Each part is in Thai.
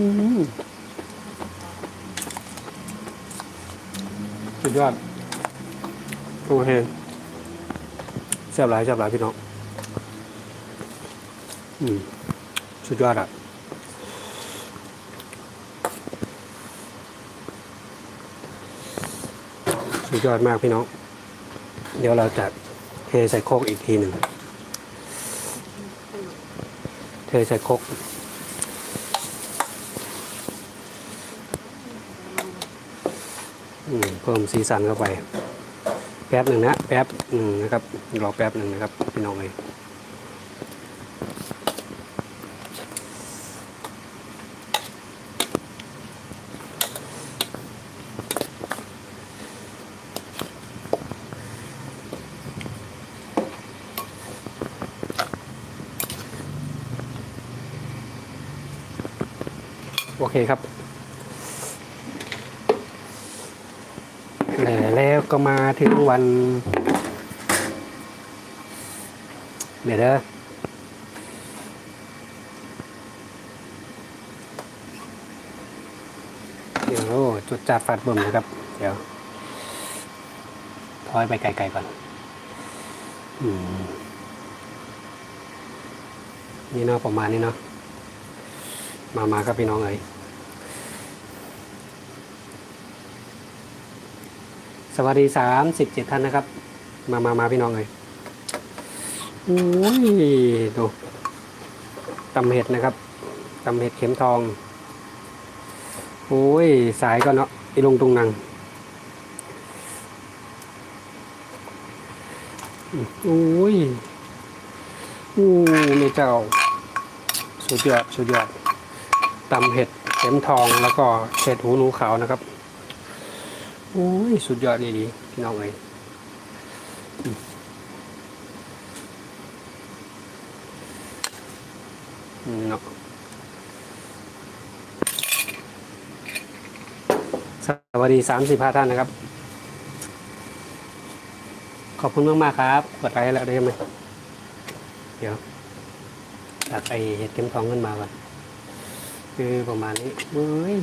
สุดยอด โอเคแซ่บหลายแซ่บหลายพี่น้อง อืม สุดยอดอะสุดยอดมากพี่น้อง เดี๋ยวเราจะเทใส่โคกอีกทีหนึ่ง เทใส่โคกอืม เพิ่มสีสันเข้าไป แป๊บหนึ่งนะ แป๊บหนึ่งนะครับ รอแป๊บหนึ่งนะครับพี่น้องเลยโอเคครับ แล้วก็มาถึงวัน เดี๋ยวนะเดี๋ยวจุดจัดฟัดบ่มนะครับ เดี๋ยวถอยไปไกลๆก่อนอืมนี่เนาะประมาณนี้เนาะมามาครับพี่น้องเอ๋ย สวัสดีสามสิบเจ็ดท่านนะครับ มามามาพี่น้องเอ๋ยโอ้ยดูตำเห็ดนะครับตำเห็ดเข็มทอง โอ้ย สายก็เนาะอีลงตรงนังโอ้ยโอ้เมเจ้า สุดยอด สุดยอดตำเห็ดเข็มทองแล้วก็เห็ดหูหนูขาวนะครับ โอ้ย สุดยอดดีดีพี่น้องเอ้ยเนาะสวัสดีสามสิบห้าท่านนะครับ ขอบคุณมากมากๆครับ กดไลค์แล้วได้ไหมเดี๋ยวตักไอเห็ดเข็มทองขึ้นมาก่อนคือประมาณนี้เฮ้ย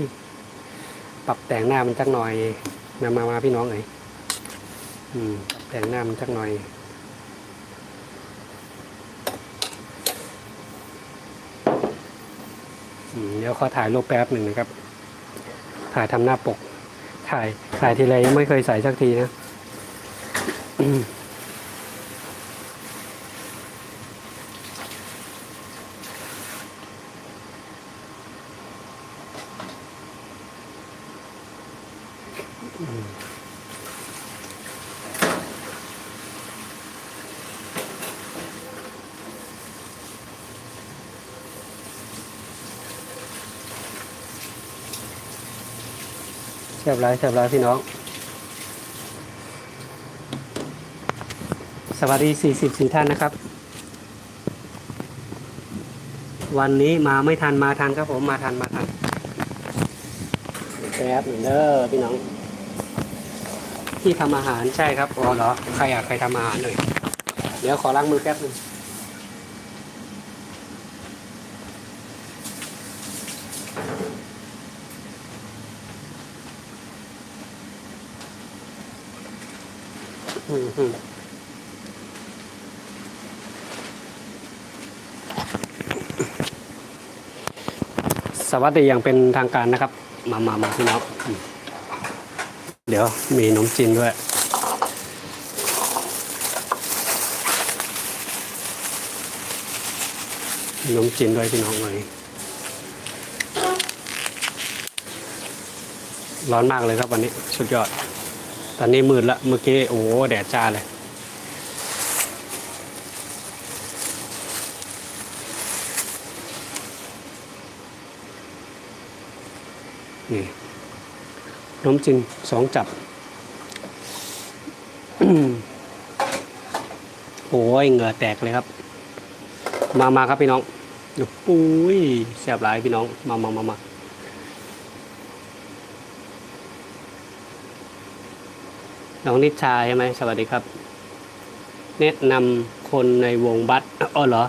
ปรับแต่งหน้ามันจักหน่อย มามามาพี่น้องเอ๋ยอืมแต่งหน้ามันสักหน่อย เดี๋ยวขอถ่ายรูปแป๊บหนึ่งนะครับ ถ่ายทำหน้าปก ถ่ายถ่ายทีไรยังไม่เคยใส่สักทีนะ แซ่บร้ายแซ่บร้ายพี่น้อง สวัสดี 44 ท่านนะครับ วันนี้มาไม่ทันมาทันครับผมมาทันมาทันแป๊บหนึ่งเด้อพี่น้อง ที่ทำอาหารใช่ครับอ๋อเหรอใครอยากใครทำอาหารหน่อยเดี๋ยวขอล้างมือแป๊บหนึงอืมอืมสวัสดีอย่างเป็นทางการนะครับ มามามาพี่น้อง เดี๋ยวมีขนมจีนด้วย ขนมจีนด้วยพี่น้องเลยร้อนมากเลยครับวันนี้ สุดยอด ตอนนี้มืดละเมื่อกี้ โอ้โหแดดจ้าเลย นี่ นมจีนสองจับ โอ้ยเหงื่อแตกเลยครับ มามาครับพี่น้องอุ้ยแสบหลายพี่น้อง มามามามาน้องนิชาใช่ไหมสวัสดีครับ แนะนำคนในวงบัสอ๋อเหรอ